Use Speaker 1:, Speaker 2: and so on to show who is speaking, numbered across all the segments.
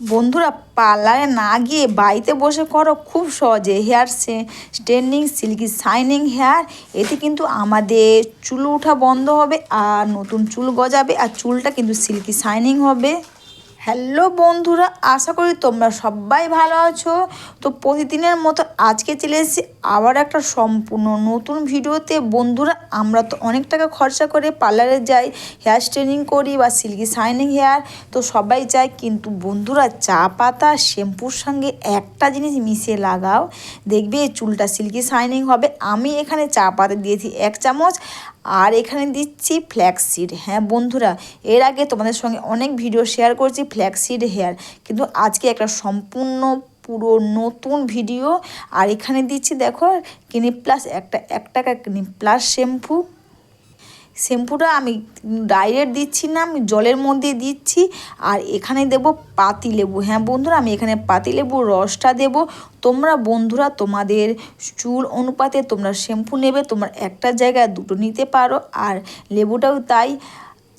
Speaker 1: বন্ধুরা পার্লারে না গিয়ে বাড়িতে বসে করো খুব সহজে। Hair strengthening silky, shining hair, এতে কিন্তু আমাদের চুল ওঠা বন্ধ হবে আর নতুন চুল গজাবে আর চুলটা কিন্তু সিল্কি শাইনিং হবে। হ্যালো বন্ধুরা, আশা করি তোমরা সবাই ভালো আছো। তো প্রতিদিনের মতো আজকে চলে এসেছি আবার একটা সম্পূর্ণ নতুন ভিডিওতে। বন্ধুরা, আমরা তো অনেক টাকা খরচা করে পার্লারে যাই, হেয়ার স্ট্রেনিং করি বা সিল্কি শাইনিং হেয়ার, তো সবাই চায় কিন্তু বন্ধুরা, চা পাতা, শ্যাম্পুর সঙ্গে একটা জিনিস মিশিয়ে লাগাও। দেখবে চুলটা সিল্কি শাইনিং হবে। আমি এখানে চা পাতা দিয়েছি এক চামচ আর এখানে দিচ্ছি ফ্ল্যাক্সিড হ্যাঁ বন্ধুরা, এর আগে তোমাদের সঙ্গে অনেক ভিডিও শেয়ার করেছি ফ্ল্যাক্সিড হেয়ার কিন্তু আজকে একটা সম্পূর্ণ পুরো নতুন ভিডিও আর এখানে দিচ্ছি, দেখো ক্লিনিক প্লাস একটা, এক টাকা ক্লিনিক প্লাস শ্যাম্পু শ্যাম্পুটা আমি ডাইরেক্ট দিচ্ছি না, আমি জলের মধ্যে দিচ্ছি আর এখানে দেব পাতি লেবু। হ্যাঁ বন্ধুরা, আমি এখানে পাতি লেবুর রসটা দেব। তোমরা বন্ধুরা, তোমাদের চুল অনুপাতে তোমরা শ্যাম্পু নেবে, তোমরা একটা জায়গায় দুটো নিতে পারো। আর লেবুটাও তাই।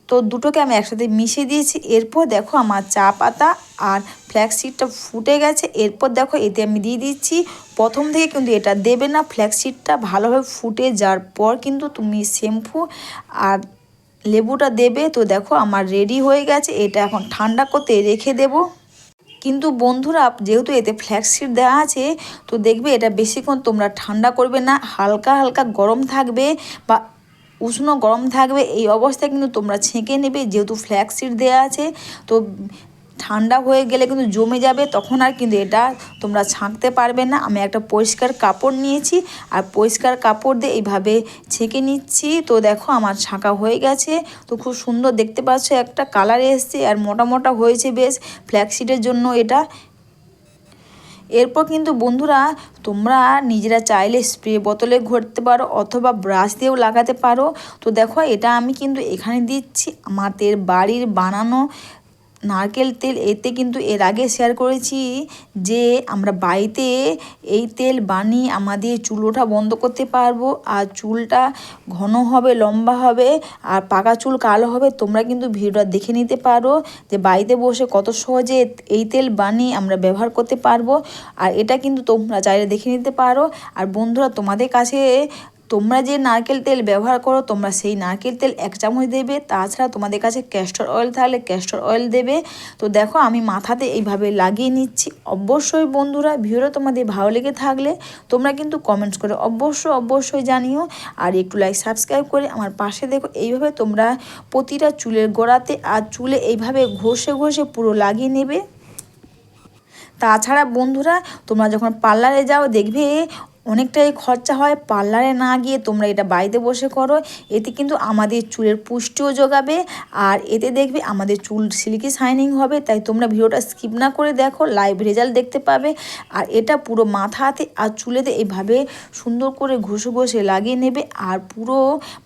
Speaker 1: তো দুটোকে আমি একসাথে মিশিয়ে দিয়েছি। এরপর দেখো আমার চা পাতা আর ফ্ল্যাক্সিডটা ফুটে গেছে। এরপর দেখো এতে আমি দিয়ে দিচ্ছি। প্রথম থেকে কিন্তু এটা দেবে না। ফ্ল্যাক্সিডটা ভালোভাবে ফুটে যাওয়ার পর কিন্তু তুমি শ্যাম্পু আর লেবুটা দেবে। তো দেখো আমার রেডি হয়ে গেছে। এটা এখন ঠান্ডা করতে রেখে দেবো। কিন্তু বন্ধুরা, যেহেতু এতে ফ্ল্যাক্সিড দেওয়া আছে, তো দেখবে এটা বেশিক্ষণ তোমরা ঠান্ডা করবে না। হালকা হালকা গরম থাকবে বা উষ্ণ গরম থাকবে, এই অবস্থায় কিন্তু তোমরা ছেঁকে নেবে। যেহেতু ফ্ল্যাক্সিড দেওয়া আছে, তো ঠান্ডা হয়ে গেলে কিন্তু জমে যাবে, তখন আর কিন্তু এটা তোমরা ছাঁকতে পারবে না। আমি একটা পরিষ্কার কাপড় নিয়েছি, আর পরিষ্কার কাপড় দিয়ে এইভাবে ছেঁকে নিচ্ছি। তো দেখো, আমার ছাঁকা হয়ে গেছে। তো খুব সুন্দর দেখতে পাচ্ছ, একটা কালার এসছে, আর মোটা মোটা হয়েছে বেশ। ফ্ল্যাক্সিডের জন্য এটা এরপর কিন্তু বন্ধুরা, তোমরা নিজেরা চাইলে স্প্রে বোতলে ঘটতে পারো অথবা ব্রাশ দিয়েও লাগাতে পারো। তো দেখো, এটা আমি কিন্তু এখানে দিচ্ছি। আমাদের বাড়ির বানানো নারকেল তেল, এতে কিন্তু এর আগে শেয়ার করেছি যে আমরা বাড়িতে এই তেল বানিয়ে আমাদের চুল ওঠা বন্ধ করতে পারব। আর চুলটা ঘন হবে, লম্বা হবে, আর পাকা চুল কালো হবে, তোমরা কিন্তু ভিডিওটা দেখে নিতে পারো যে বাড়িতে বসে কত সহজে এই তেল বানিয়ে আমরা ব্যবহার করতে পারব। আর এটা কিন্তু তোমরা চাইলে দেখে নিতে পারো। আর বন্ধুরা, তোমাদের কাছে তোমরা যে নারকেল তেল ব্যবহার করো, তোমরা সেই নারকেল তেল এক চামচ দেবে। তাছাড়া তোমাদের কাছে ক্যাস্টর অয়েল থাকলে ক্যাস্টর অয়েল দেবে। তো দেখো, আমি মাথাতে এইভাবে লাগিয়ে নিচ্ছি। অবশ্যই বন্ধুরা ভিডিও তোমাদের ভালো লেগে থাকলে তোমরা কিন্তু কমেন্টস করে অবশ্যই অবশ্যই জানিও। আর একটু লাইক সাবস্ক্রাইব করে আমার পাশে দেখো। এইভাবে তোমরা প্রতিটা চুলের গোড়াতে আর চুলে এইভাবে ঘষে ঘষে পুরো লাগিয়ে নেবে। তাছাড়া বন্ধুরা, তোমরা যখন পার্লারে যাও, দেখবে অনেকটাই খরচা হয়, পার্লারে না গিয়ে তোমরা এটা বাড়িতে বসে করো। এতে কিন্তু আমাদের চুলের পুষ্টিও যোগাবে, আর এতে দেখবে আমাদের চুল সিল্কি শাইনিং হবে, তাই তোমরা ভিডিওটা স্কিপ না করে দেখো লাইভ রেজাল্ট দেখতে পাবে। আর এটা পুরো মাথাতে আর চুলেতে এইভাবে সুন্দর করে ঘষে ঘষে লাগিয়ে নেবে, আর পুরো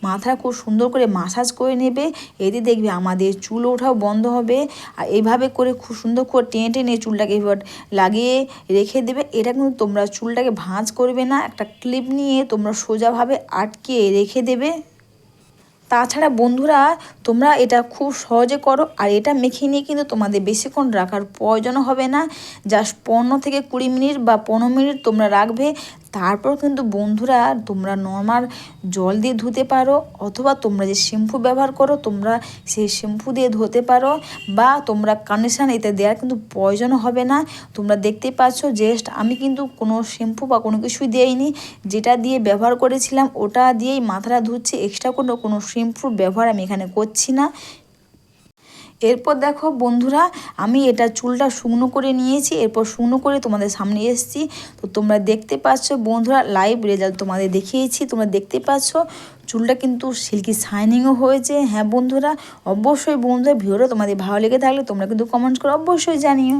Speaker 1: মাথা খুব সুন্দর করে মাসাজ করে নেবে। এতে দেখবে আমাদের চুল ওঠাও বন্ধ হবে, আর এইভাবে করে খুব সুন্দর করে টেনে টেনে চুলটাকে লাগিয়ে রেখে দেবে। এটা কিন্তু তোমরা চুলটাকে ভাঁজ করবে না না, একটা ক্লিপ নিয়ে তোমরা সোজাভাবে আটকে রেখে দেবে। তাছাড়া বন্ধুরা, তোমরা এটা খুব সহজে করো, আর এটা মেখে নিয়ে কিন্তু তোমাদের বেশিক্ষণ রাখার প্রয়োজন হবে না। জাস্ট পনেরো থেকে কুড়ি মিনিট বা পনেরো মিনিট তোমরা রাখবে। তারপর কিন্তু বন্ধুরা, তোমরা নর্মাল জল দিয়ে ধুতে পারো অথবা তোমরা যে শ্যাম্পু ব্যবহার করো, তোমরা সেই শ্যাম্পু দিয়ে ধুতে পারো বা তোমরা কন্ডিশন এতে দেওয়ার কিন্তু প্রয়োজন হবে না। তোমরা দেখতে পাচ্ছ জাস্ট আমি কিন্তু কোনো শ্যাম্পু বা কোনো কিছুই দিইনি। যেটা দিয়ে ব্যবহার করেছিলাম, ওটা দিয়েই মাথাটা ধুচ্ছি এক্সট্রা কোনো কোনো শ্যাম্পুর ব্যবহার আমি এখানে করছি না। এরপর দেখো বন্ধুরা, আমি এটা চুলটা শুকনো করে নিয়েছি, এরপর শুকনো করে তোমাদের সামনে এসেছি। তো তোমরা দেখতে পাচ্ছ বন্ধুরা লাইভ রেজাল্ট তোমাদের দেখিয়েছি, তোমরা দেখতে পাচ্ছ চুলটা কিন্তু সিল্কি শাইনিংও হয়েছে। হ্যাঁ বন্ধুরা, অবশ্যই বন্ধুরা ভিডিওটা তোমাদের ভালো লেগে থাকলে তোমরা কিন্তু কমেন্ট করে অবশ্যই জানিও।